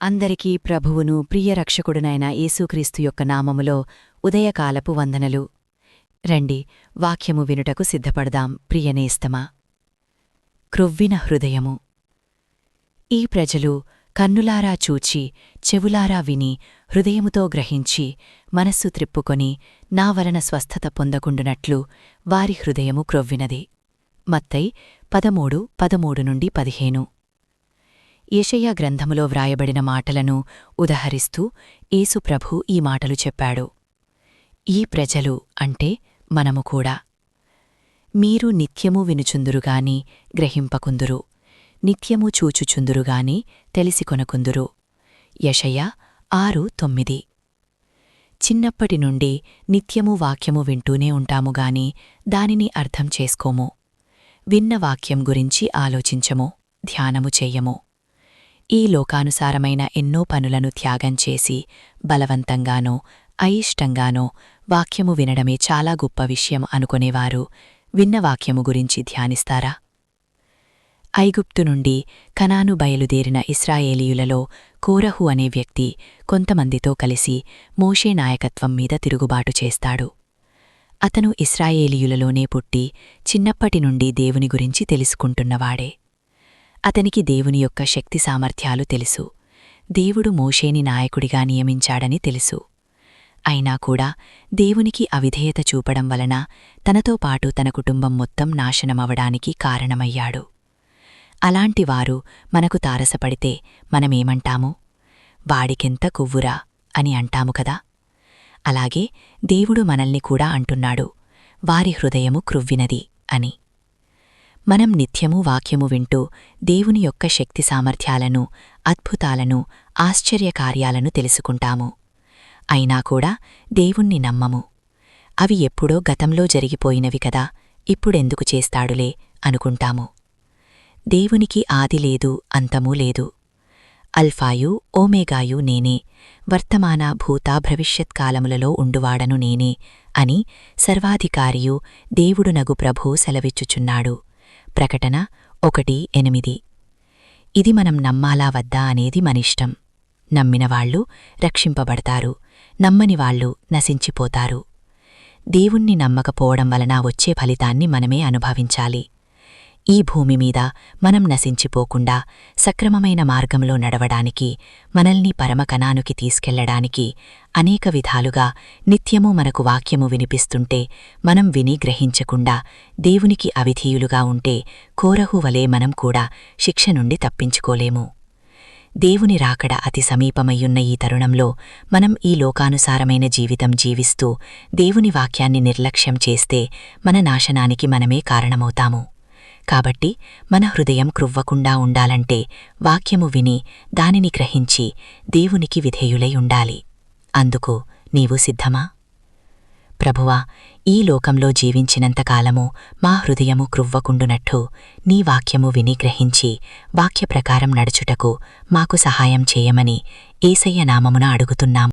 అందరికీ ప్రభువును ప్రియరక్షకుడునైన యేసుక్రీస్తు యొక్క నామములో ఉదయకాలపు వందనలు. రండి వాక్యము వినుటకు సిద్ధపడదాం ప్రియనేస్తమా క్రొవ్విన హృదయము. ఈ ప్రజలు కన్నులారా చూచి చెవులారా విని హృదయముతో గ్రహించి మనస్సు త్రిప్పుకొని నా వలన స్వస్థత పొందకుండునట్లు వారి హృదయము క్రొవ్వినది. మత్తై పదమూడు పదమూడు నుండి పదిహేను. యెషయా గ్రంథములో వ్రాయబడిన మాటలను ఉదహరిస్తూ ఏసుప్రభు ఈ మాటలు చెప్పాడు. ఈ ప్రజలు అంటే మనము కూడా. మీరు నిత్యము వినుచుందురుగాని గ్రహింపకుందురు. నిత్యము చూచుచుందురుగాని తెలిసికొనకుందురు. యషయ ఆరు తొమ్మిది. చిన్నప్పటి నుండి నిత్యము వాక్యము వింటూనే ఉంటాముగాని దానిని అర్థం చేసుకోము. విన్న వాక్యం గురించి ఆలోచించము ధ్యానము చెయ్యము ఈ లోకానుసారమైన ఎన్నో పనులను త్యాగం చేసి బలవంతంగానో అయిష్టంగానో వాక్యము వినడమే చాలా గొప్ప విషయం అనుకునేవారు. విన్న వాక్యము గురించి ధ్యానిస్తారా? ఐగుప్తు నుండి కనాను బయలుదేరిన ఇస్రాయేలీయులలో కోరహు అనే వ్యక్తి కొంతమందితో కలిసి మోషే నాయకత్వం మీద తిరుగుబాటు చేస్తాడు. అతను ఇస్రాయేలీయులలోనే పుట్టి చిన్నప్పటి నుండి దేవుని గురించి తెలుసుకుంటున్నవాడే. అతనికి దేవుని యొక్క శక్తి సామర్థ్యాలు తెలుసు. దేవుడు మోషేని నాయకుడిగా నియమించాడని తెలుసు. అయినా కూడా దేవునికి అవిధేయత చూపడం వలన తనతో పాటు తన కుటుంబం మొత్తం నాశనమవడానికి కారణమయ్యాడు. అలాంటివారు మనకు తారసపడితే మనమేమంటాము? వాడికెంత కొవ్వురా అని అంటాము కదా? అలాగే దేవుడు మనల్ని కూడా అంటున్నాడు. వారి హృదయము క్రువ్వినది అని. మనం నిత్యము వాక్యము వింటూ దేవుని యొక్క శక్తి సామర్థ్యాలను అద్భుతాలను ఆశ్చర్యకార్యాలను తెలుసుకుంటాము. అయినా కూడా దేవుణ్ణి నమ్మము. అవి ఎప్పుడో గతంలో జరిగిపోయినవి కదా ఇప్పుడెందుకు చేస్తాడులే అనుకుంటాము. దేవునికి ఆది లేదు అంతమూ లేదు. అల్ఫాయు ఓమేగాయు నేనే వర్తమాన భూత భవిష్యత్కాలములలో ఉండువాడను నేనే అని సర్వాధికారియు దేవుడునగు ప్రభూ సెలవిచ్చుచున్నాడు. ప్రకటన ఒకటి ఎనిమిది. ఇది మనం నమ్మాలా వద్దా అనేది మనిష్టం నమ్మినవాళ్ళు రక్షింపబడతారు. నమ్మనివాళ్ళు నశించిపోతారు. దేవుణ్ణి నమ్మకపోవడం వలన వచ్చే ఫలితాన్ని మనమే అనుభవించాలి. ఈ భూమి మీద మనం నశించిపోకుండా సక్రమమైన మార్గంలో నడవడానికి మనల్ని పరమకణానికి తీసుకెళ్ళడానికి అనేక విధాలుగా నిత్యము మనకు వాక్యము వినిపిస్తుంటే మనం విని గ్రహించకుండా దేవునికి అవిధీయులుగా ఉంటే కోరహు వలే మనం కూడా శిక్ష నుండి తప్పించుకోలేము. దేవుని రాకడ అతి సమీపమయ్యున్న ఈ తరుణంలో మనం ఈ లోకానుసారమైన జీవితం జీవిస్తూ దేవుని వాక్యాన్ని నిర్లక్ష్యం చేస్తే మన నాశనానికి మనమే కారణమవుతాము. కాబట్టి మన హృదయం క్రువ్వకుండా ఉండాలంటే వాక్యము విని దానిని గ్రహించి దేవునికి విధేయులై ఉండాలి. అందుకు నీవు సిద్ధమా? ప్రభువా ఈ లోకంలో జీవించినంతకాలము మా హృదయము క్రువ్వకుండునట్టు నీ వాక్యము విని గ్రహించి వాక్యప్రకారం నడుచుటకు మాకు సహాయం చేయమని ఏసయ్య నామమున అడుగుతున్నాం.